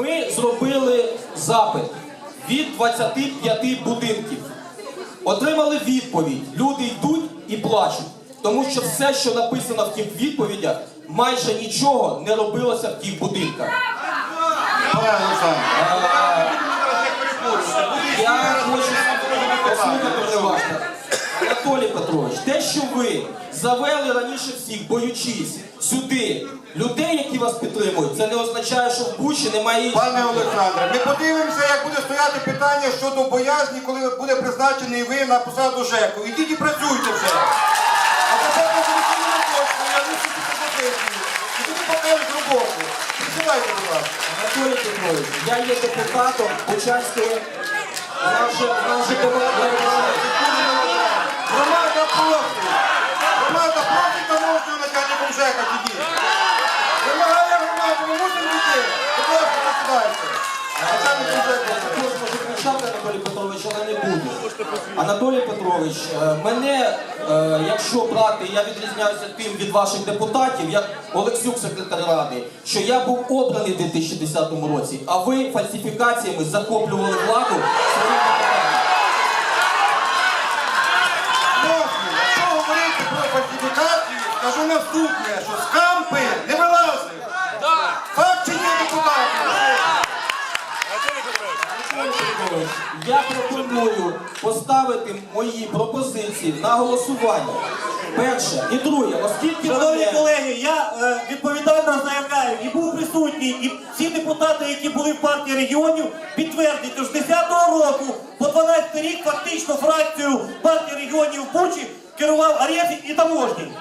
Ми зробили запит від 25 будинків. Отримали відповідь. Люди йдуть і плачуть. Тому що все, що написано в тих відповідях, майже нічого не робилося в тих будинках. Я хочу послухати уважно. Анатолій Петрович, те, що ви завели раніше всіх, боючись сюди людей, які вас підтримують, це не означає, що в Бучі немає інших. пане Олександре, ми подивимося, як буде стояти питання щодо боязні, коли буде призначений ви на посаду ЖЕКу. Ідіть і працюйте вже. А тепер ми будемо точку, я висушу пропозицію. І тоді покажуть роботу. Присідайте, будь ласка. Анатолій Петрович, я є депутатом Бучанської нашої команди. Громада проти. Громада проти таможнього начальником ЖЕКа тоді. Вимагає громада, ми мусимо йти. Будь ласка. Також Анатолій Петрович, але не буду. Анатолій Петрович, е, мене, е, якщо брати, я відрізняюся тим від ваших депутатів, як Олексюк, секретар ради, що я був обраний в 2010 році, а ви фальсифікаціями захоплювали владу скажу наступне, що з кампи не вилазить. Факт чи є депутатів? Я пропоную поставити мої пропозиції на голосування. Перше і друге, оскільки Шановні колеги, я е, відповідально заявляю, і був присутній, і всі депутати, які були в партії регіонів, підтвердять, що з 10-го року по 12 рік фактично фракцію партії регіонів Бучі керував Арєфік і Таможній.